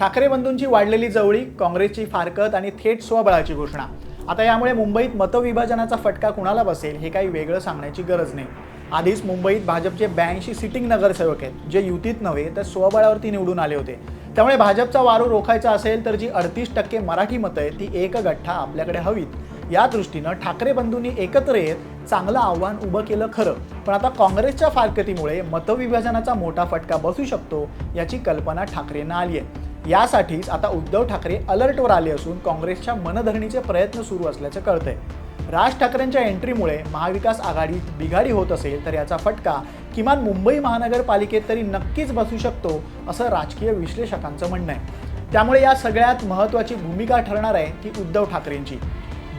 ठाकरे बंधूंची वाढलेली जवळी काँग्रेसची फारकत आणि थेट स्वबळाची घोषणा. आता यामुळे मुंबईत मतविभाजनाचा फटका कुणाला बसेल हे काही वेगळं सांगण्याची गरज नाही. आधीच मुंबईत भाजपचे ब्याऐंशी सिटिंग नगरसेवक आहेत जे युतीत नव्हे तर स्वबळावरती निवडून आले होते. त्यामुळे भाजपचा वारू रोखायचा असेल तर जी अडतीस टक्के मराठी मतं आहेत ती एक गठ्ठा आपल्याकडे हवीत. या दृष्टीनं ठाकरे बंधूंनी एकत्र येत चांगलं आव्हान उभं केलं खरं. पण आता काँग्रेसच्या फारकतीमुळे मतविभाजनाचा मोठा फटका बसू शकतो याची कल्पना ठाकरेंना आली आहे. यासाठीच आता उद्धव ठाकरे अलर्टवर आले असून काँग्रेसच्या मनधरणीचे प्रयत्न सुरू असल्याचं कळतंय. राज ठाकरेंच्या एंट्रीमुळे महाविकास आघाडीत बिघाडी होत असेल तर याचा फटका किमान मुंबई महानगरपालिकेत तरी नक्कीच बसू शकतो असं राजकीय विश्लेषकांचं म्हणणं आहे. त्यामुळे या सगळ्यात महत्त्वाची भूमिका ठरणार आहे ती उद्धव ठाकरेंची.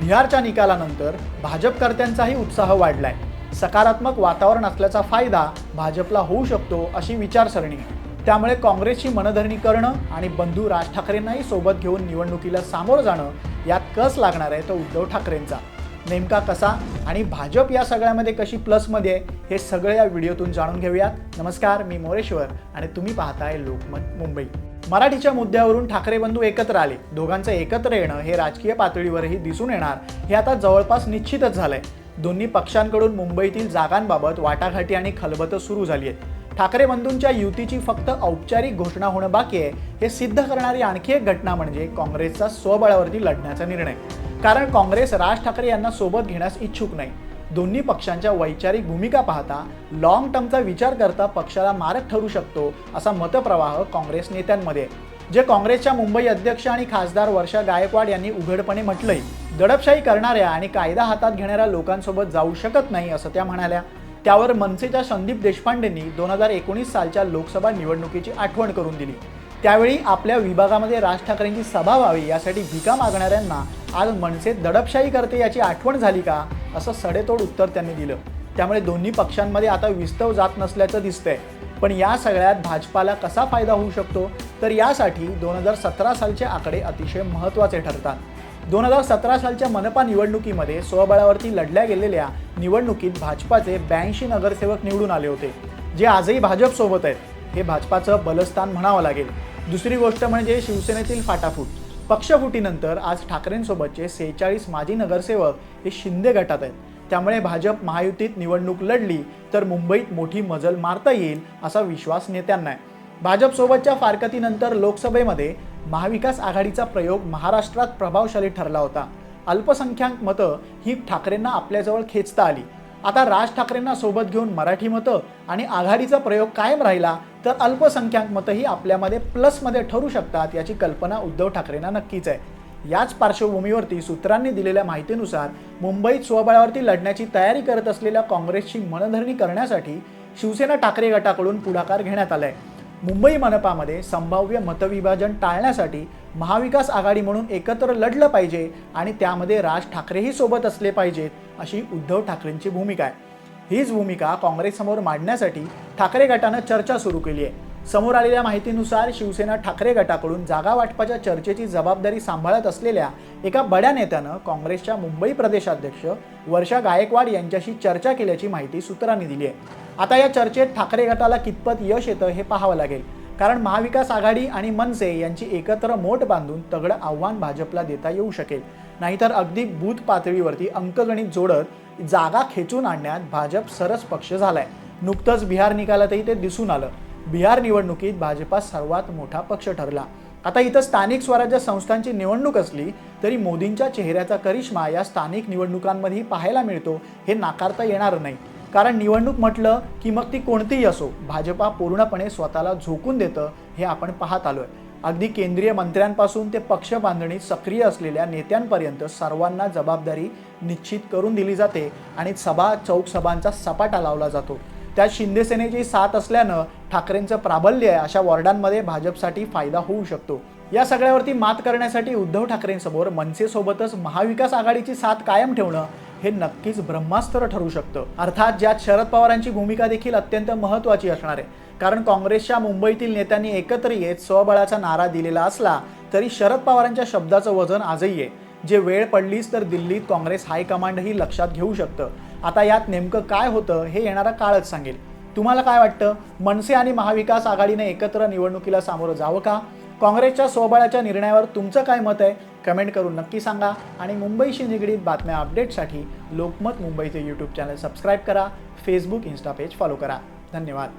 बिहारच्या निकालानंतर भाजपकर्त्यांचाही उत्साह वाढलाय. सकारात्मक वातावरण असल्याचा फायदा भाजपला होऊ शकतो अशी विचारसरणी आहे. त्यामुळे काँग्रेसची मनधरणी करणं आणि बंधू राज ठाकरेंनाही सोबत घेऊन निवडणुकीला सामोरं जाणं यात कस लागणार आहे तो उद्धव ठाकरेंचा? नेमका कसा? आणि भाजप या सगळ्यामध्ये कशी प्लसमध्ये आहे हे सगळं या व्हिडिओतून जाणून घेऊयात. नमस्कार मी मोरेश्वर आणि तुम्ही पाहताय लोकमत मुंबई. मराठीच्या मुद्द्यावरून ठाकरे बंधू एकत्र आले. दोघांचं एकत्र येणं हे राजकीय पातळीवरही दिसून येणार हे आता जवळपास निश्चितच झालंय. दोन्ही पक्षांकडून मुंबईतील जागांबाबत वाटाघाटी आणि खलबतं सुरू झाली आहेत. ठाकरे बंधूंच्या युतीची फक्त औपचारिक घोषणा होणं बाकी आहे हे सिद्ध करणारी आणखी एक घटना म्हणजे काँग्रेसचा स्वबळावरती लढण्याचा निर्णय. कारण काँग्रेस राज ठाकरे यांना सोबत घेण्यास इच्छुक नाही. दोन्ही पक्षांच्या वैचारिक भूमिका पाहता लॉंग टर्मचा विचार करता पक्षाला मारक ठरू शकतो असा मतप्रवाह काँग्रेस नेत्यांमध्ये. जे काँग्रेसच्या मुंबई अध्यक्ष आणि खासदार वर्षा गायकवाड यांनी उघडपणे म्हटलंय दडपशाही करणाऱ्या आणि कायदा हातात घेणाऱ्या लोकांसोबत जाऊ शकत नाही असं त्या म्हणाल्या. त्यावर मनसेच्या संदीप देशपांडेंनी दोन हजार एकोणीस सालच्या लोकसभा निवडणुकीची आठवण करून दिली. त्यावेळी आपल्या विभागामध्ये राज ठाकरेंची सभा व्हावी यासाठी भिका मागणाऱ्यांना आज मनसे दडपशाही करते याची आठवण झाली का असं सडेतोड उत्तर त्यांनी दिलं. त्यामुळे दोन्ही पक्षांमध्ये आता विस्तव जात नसल्याचं दिसतंय. पण या सगळ्यात भाजपाला कसा फायदा होऊ शकतो? तर यासाठी दोन हजार सतरा सालचे आकडे अतिशय महत्त्वाचे ठरतात. दोन हजार सतरा सालच्या मनपा निवडणुकीमध्ये स्वबळावरती लढल्या गेलेल्या निवडणुकीत भाजपाचे ब्याऐंशी नगरसेवक निवडून आले होते जे आजही भाजपसोबत आहेत. हे भाजपाचं बलस्थान म्हणावं लागेल. दुसरी गोष्ट म्हणजे शिवसेनेतील फाटाफूट. पक्षफुटीनंतर आज ठाकरेंसोबतचे सेहेचाळीस माजी नगरसेवक हे शिंदे गटात आहेत. त्यामुळे भाजप महायुतीत निवडणूक लढली तर मुंबईत मोठी मजल मारता येईल असा विश्वास नेत्यांना आहे. भाजपसोबतच्या फारकतीनंतर लोकसभेमध्ये महाविकास आघाडीचा प्रयोग महाराष्ट्रात प्रभावशाली ठरला होता. अल्पसंख्याक मतं ही ठाकरेंना आपल्याजवळ खेचता आली. आता राज ठाकरेंना सोबत घेऊन मराठी मतं आणि आघाडीचा प्रयोग कायम राहिला तर अल्पसंख्याक मतंही आपल्यामध्ये प्लसमध्ये ठरू शकतात याची कल्पना उद्धव ठाकरेंना नक्कीच आहे. याच पार्श्वभूमीवरती सूत्रांनी दिलेल्या माहितीनुसार मुंबईत स्वबळावरती लढण्याची तयारी करत असलेल्या काँग्रेसची मनधरणी करण्यासाठी शिवसेना ठाकरे गटाकडून पुढाकार घेण्यात आलाय. मुंबई मनपामध्ये संभाव्य मतविभाजन टाळण्यासाठी महाविकास आघाडी म्हणून एकत्र लढलं पाहिजे आणि त्यामध्ये राज ठाकरेही सोबत असले पाहिजेत अशी उद्धव ठाकरेंची भूमिका आहे. हीच भूमिका काँग्रेससमोर मांडण्यासाठी ठाकरे गटानं चर्चा सुरू केली आहे. समोर आलेल्या माहितीनुसार शिवसेना ठाकरे गटाकडून जागा वाटपाच्या चर्चेची जबाबदारी सांभाळत असलेल्या एका बड्या नेत्यानं काँग्रेसच्या मुंबई प्रदेशाध्यक्ष वर्षा गायकवाड यांच्याशी चर्चा केल्याची माहिती सूत्रांनी दिली आहे. आता या चर्चेत ठाकरे गटाला कितपत यश येतं हे पाहावं लागेल. कारण महाविकास आघाडी आणि मनसे यांची एकत्र मोठ बांधून तगडं आव्हान भाजपला देता येऊ शकेल. नाहीतर अगदी बूथ पातळीवरती अंकगणित जोडत जागा खेचून आणण्यात भाजप सरस पक्ष झालाय. नुकतंच बिहार निकालातही ते दिसून आलं. बिहार निवडणुकीत भाजपा सर्वात मोठा पक्ष ठरला. आता इथं स्थानिक स्वराज्य संस्थांची निवडणूक असली तरी मोदींच्या चेहऱ्याचा करिश्मा या स्थानिक निवडणुकांमध्येही पाहायला मिळतो हे नाकारता येणार नाही. कारण निवडणूक म्हटलं की मग ती कोणतीही असो भाजपा पूर्णपणे स्वतःला झोकून देतं हे आपण पाहत आलो आहे अगदी केंद्रीय मंत्र्यांपासून ते पक्ष बांधणीत सक्रिय असलेल्या नेत्यांपर्यंत सर्वांना जबाबदारी निश्चित करून दिली जाते आणि सभा चौक सभांचा सपाटा लावला जातो. त्यात शिंदेसेनेची साथ असल्यानं ठाकरेंचं प्राबल्य आहे. अशा वॉर्डांमध्ये भाजपसाठी फायदा होऊ शकतो. या सगळ्यावरती मात करण्यासाठी उद्धव ठाकरेंसमोर मनसेसोबतच महाविकास आघाडीची साथ कायम ठेवणं हे नक्कीच ब्रह्मास्त्र ठरू शकतं. अर्थात ज्यात शरद पवारांची भूमिका देखील अत्यंत महत्त्वाची असणार आहे. कारण काँग्रेसच्या मुंबईतील नेत्यांनी एकत्र येत स्वबळाचा नारा दिलेला असला तरी शरद पवारांच्या शब्दाचं वजन आजही आहे. जे वेळ पडलीच तर दिल्लीत काँग्रेस हायकमांडही लक्षात घेऊ शकतं. आता यात नेमकं काय होतं हे येणारा काळच सांगेल. तुम्हाला काय वाटतं? मनसे आणि महाविकास आघाडीने एकत्र निवडणुकीला सामोरं जावं का? काँग्रेसच्या स्वबळाच्या निर्णयावर तुमचं काय मत आहे? कमेंट करून नक्की सांगा. आणि मुंबईशी निगडीत बातम्या अपडेटसाठी लोकमत मुंबईचे यूट्यूब चॅनल सबस्क्राईब करा. फेसबुक इन्स्टा पेज फॉलो करा. धन्यवाद.